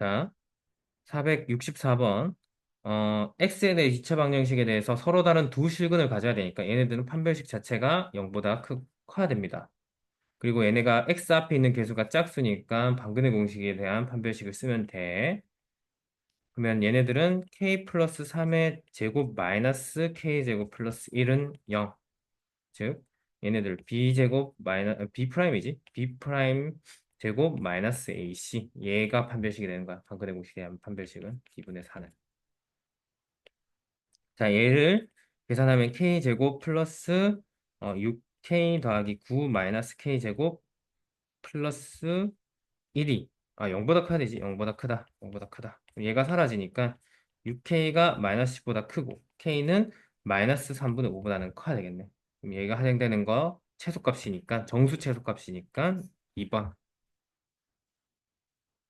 자, 464번. 어, x에 대해 이차 방정식에 대해서 서로 다른 두 실근을 가져야 되니까 얘네들은 판별식 자체가 0보다 크, 커야 됩니다. 그리고 얘네가 x 앞에 있는 개수가 짝수니까 방근의 공식에 대한 판별식을 쓰면 돼. 그러면 얘네들은 k 플러스 3의 제곱 마이너스 k 제곱 플러스 1은 0. 즉 얘네들 b 제곱 마이너 b 프라임이지. b 프라임 제곱 마이너스 ac 얘가 판별식이 되는 거야. 방근의 공식에 대한 판별식은 기분의 4는. 자, 얘를 계산하면 k 제곱 플러스 어, 6k 더하기 9 마이너스 k 제곱 플러스 1이. 아 0보다 커야 되지. 0보다 크다. 0보다 크다. 얘가 사라지니까 6k가 마이너스 10보다 크고 k는 마이너스 3분의 5보다는 커야 되겠네. 그럼 얘가 할당되는 거 최소값이니까 정수 최소값이니까 2번